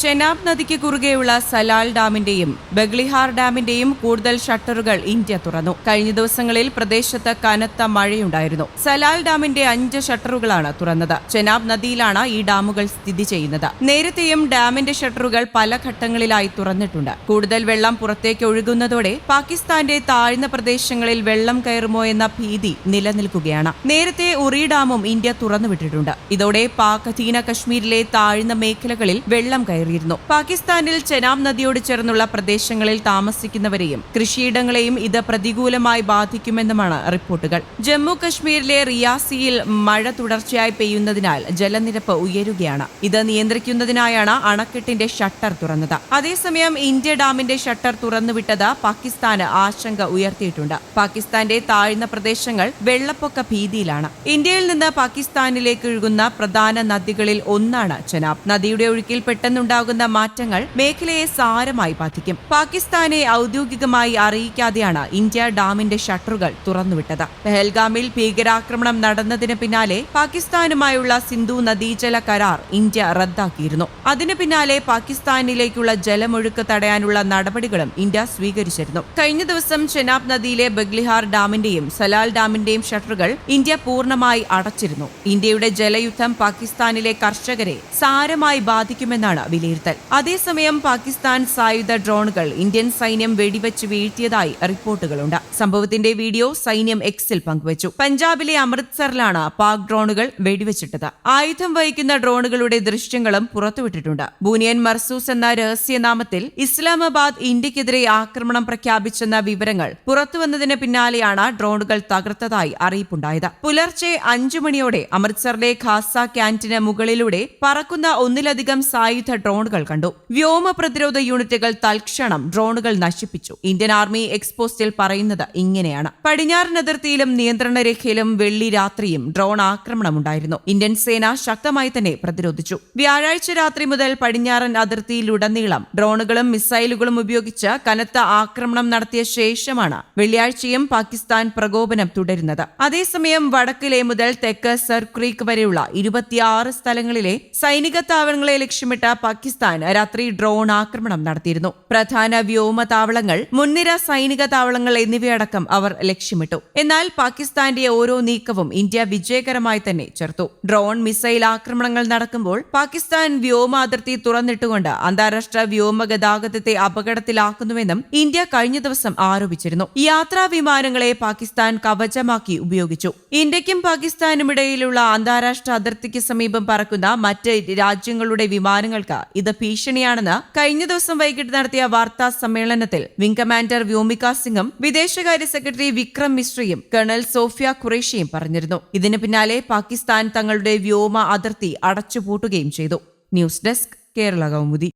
ചെനാബ് നദിക്ക് കുറുകെയുള്ള സലാൽ ഡാമിന്റെയും ബഗ്ലിഹാർ ഡാമിന്റെയും കൂടുതൽ ഷട്ടറുകൾ ഇന്ത്യ തുറന്നു. കഴിഞ്ഞ ദിവസങ്ങളിൽ പ്രദേശത്ത് കനത്ത മഴയുണ്ടായിരുന്നു. സലാൽ ഡാമിന്റെ അഞ്ച് ഷട്ടറുകളാണ് തുറന്നത്. ചെനാബ് നദിയിലാണ് ഈ ഡാമുകൾ സ്ഥിതി ചെയ്യുന്നത്. നേരത്തെയും ഡാമിന്റെ ഷട്ടറുകൾ പല ഘട്ടങ്ങളിലായി തുറന്നിട്ടുണ്ട്. കൂടുതൽ വെള്ളം പുറത്തേക്ക് ഒഴുകുന്നതോടെ പാകിസ്ഥാന്റെ താഴ്ന്ന പ്രദേശങ്ങളിൽ വെള്ളം കയറുമോ എന്ന ഭീതി നിലനിൽക്കുകയാണ്. നേരത്തെ ഉറി ഡാമും ഇന്ത്യ തുറന്നുവിട്ടിട്ടുണ്ട്. ഇതോടെ പാക് അധീന കശ്മീരിലെ താഴ്ന്ന മേഖലകളിൽ വെള്ളം കയറിയിരുന്നു. പാകിസ്ഥാനിൽ ചെനാബ് നദിയോട് ചേർന്നുള്ള പ്രദേശങ്ങളിൽ താമസിക്കുന്നവരെയും കൃഷിയിടങ്ങളെയും ഇത് പ്രതികൂലമായി ബാധിക്കുമെന്നുമാണ് റിപ്പോർട്ടുകൾ. ജമ്മു കശ്മീരിലെ റിയാസിയിൽ മഴ തുടർച്ചയായി പെയ്യുന്നതിനാൽ ജലനിരപ്പ് ഉയരുകയാണ്. ഇത് നിയന്ത്രിക്കുന്നതിനായാണ് അണക്കെട്ടിന്റെ ഷട്ടർ തുറന്നത്. അതേസമയം ഇന്ത്യ ഡാമിന്റെ ഷട്ടർ തുറന്നുവിട്ടത് പാകിസ്ഥാന് ആശങ്ക ഉയർത്തിയിട്ടുണ്ട്. പാകിസ്ഥാന്റെ താഴ്ന്ന പ്രദേശങ്ങൾ വെള്ളപ്പൊക്ക ഭീതിയിലാണ്. ഇന്ത്യയിൽ നിന്ന് പാകിസ്ഥാനിലേക്ക് ഒഴുകുന്ന പ്രധാന നദികളിൽ ഒന്നാണ് ചെനാബ്. നദിയുടെ ഒഴുക്കിൽ പെട്ടെന്നുണ്ടാകുന്ന മാറ്റങ്ങൾ മേഖലയെ സാരമായി ബാധിക്കും. പാകിസ്ഥാനെ ഔദ്യോഗികമായി അറിയിക്കാതെയാണ് ഇന്ത്യ ഡാമിന്റെ ഷട്ടറുകൾ തുറന്നുവിട്ടത്. പെഹൽഗാമിൽ ഭീകരാക്രമണം നടന്നതിന് പിന്നാലെ പാകിസ്ഥാനുമായുള്ള സിന്ധു നദീജല കരാർ ഇന്ത്യ റദ്ദാക്കിയിരുന്നു. അതിനു പിന്നാലെ പാകിസ്ഥാനിലേക്കുള്ള ജലമൊഴുക്ക് തടയാനുള്ള നടപടികളും ഇന്ത്യ സ്വീകരിച്ചിരുന്നു. കഴിഞ്ഞ ദിവസം ചെനാബ് നദിയിലെ ബഗ്ലിഹാർ ഡാമിന്റെയും സലാൽ ഡാമിന്റെയും ഷട്ടറുകൾ ഇന്ത്യ പൂർണമായി അടച്ചിരുന്നു. ഇന്ത്യയുടെ ജലയുദ്ധം പാകിസ്ഥാനിലെ കർഷകരെ സാരമായി ബാധിക്കുമെന്നാണ് വിലയിരുത്തൽ. അതേസമയം പാകിസ്ഥാൻ സായുധ ഡ്രോണുകൾ ഇന്ത്യൻ സൈന്യം വെടിവെച്ച് വീഴ്ത്തിയതായി റിപ്പോർട്ടുകളുണ്ട്. സംഭവത്തിന്റെ വീഡിയോ സൈന്യം എക്സിൽ പങ്കുവച്ചു. പഞ്ചാബിലെ അമൃത്സറിലാണ് പാക് ഡ്രോണുകൾ വെടിവെച്ചിട്ടത്. ആയുധം വഹിക്കുന്ന ഡ്രോണുകളുടെ ദൃശ്യങ്ങളും പുറത്തുവിട്ടിട്ടുണ്ട്. ബൂനിയൻ മർസൂസ് എന്ന രഹസ്യനാമത്തിൽ ഇസ്ലാമാബാദ് ഇന്ത്യക്കെതിരെ ആക്രമണം പ്രഖ്യാപിച്ചെന്ന വിവരങ്ങൾ പുറത്തുവന്നതിന് പിന്നാലെയാണ് ഡ്രോണുകൾ തകർത്തതായി അറിയിപ്പുണ്ടായത്. പുലർച്ചെ അഞ്ചു മണിയോടെ അമൃത്സറിലെ ഖാസ ക്യാന്റിന് മുകളിലൂടെ പറക്കുന്ന ഒന്നിലധികം സായുധ ഡ്രോണുകൾ കണ്ടു. വ്യോമ പ്രതിരോധ യൂണിറ്റുകൾ തൽക്ഷണം ഡ്രോണുകൾ നശിപ്പിച്ചു. ഇന്ത്യൻ ആർമി എക്സ്പോസ്റ്റിൽ പറയുന്നത് ഇങ്ങനെയാണ്. പടിഞ്ഞാറൻ അതിർത്തിയിലും നിയന്ത്രണ രേഖയിലും വെള്ളി രാത്രിയും ഡ്രോൺ ആക്രമണമുണ്ടായിരുന്നു. ഇന്ത്യൻ സേന ശക്തമായി തന്നെ പ്രതിരോധിച്ചു. വ്യാഴാഴ്ച രാത്രി മുതൽ പടിഞ്ഞാറൻ അതിർത്തിയിലുടനീളം ഡ്രോണുകളും മിസൈലുകളും ഉപയോഗിച്ച് കനത്ത ആക്രമണം നടത്തിയ ശേഷമാണ് വെള്ളിയാഴ്ചയും പാകിസ്ഥാൻ പ്രകോപനം തുടരുന്നത്. അതേസമയം വടക്കിലെ മുതൽ തെക്ക് സർ ക്രീക്ക് വരെയുള്ള ഇരുപത്തിയാറ് സ്ഥലങ്ങളിലെ സൈനിക താവളങ്ങളെ ലക്ഷ്യമിട്ട് പാകിസ്ഥാൻ രാത്രി ഡ്രോൺ ആക്രമണം നടത്തിയിരുന്നു. പ്രധാന വ്യോമ താവളങ്ങൾ മുൻനിര സൈനിക താവളങ്ങൾ എന്നിവയടക്കം അവർ ലക്ഷ്യമിട്ടു. എന്നാൽ പാകിസ്ഥാന്റെ ഓരോ നീക്കവും ഇന്ത്യ വിജയകരമായി തന്നെ ചെറുത്തു. ഡ്രോൺ മിസൈൽ ആക്രമണങ്ങൾ നടക്കുമ്പോൾ പാകിസ്ഥാൻ വ്യോമ അതിർത്തി തുറന്നിട്ടുകൊണ്ട് അന്താരാഷ്ട്ര വ്യോമ ഗതാഗതത്തെ അപകടത്തിലാക്കുന്നുവെന്നും ഇന്ത്യ കഴിഞ്ഞ ദിവസം ആരോപിച്ചിരുന്നു. യാത്രാ വിമാനങ്ങളെ പാകിസ്ഥാൻ കവചമാക്കി ഉപയോഗിച്ചു. ഇന്ത്യക്കും പാകിസ്ഥാനും ഇടയിലുള്ള അന്താരാഷ്ട്ര അതിർത്തിക്ക് സമീപം പറക്കുന്ന മറ്റ് രാജ്യങ്ങളുടെ വിമാനങ്ങൾക്ക് ഇത് ഭീഷണിയാണെന്ന് കഴിഞ്ഞ ദിവസം വൈകിട്ട് നടത്തിയ വാർത്താ സമ്മേളനത്തിൽ വിംഗ് കമാൻഡർ വ്യോമിക സിംഗും വിദേശകാര്യ സെക്രട്ടറി വിക്രം മിശ്രയും കേണൽ സോഫിയ ഖുറേഷിയും പറഞ്ഞിരുന്നു. ഇതിന് പിന്നാലെ പാകിസ്ഥാൻ തങ്ങളുടെ വ്യോമ അതിർത്തി അടച്ചുപൂട്ടുകയും ചെയ്തു. News desk Kerala Kaumudi.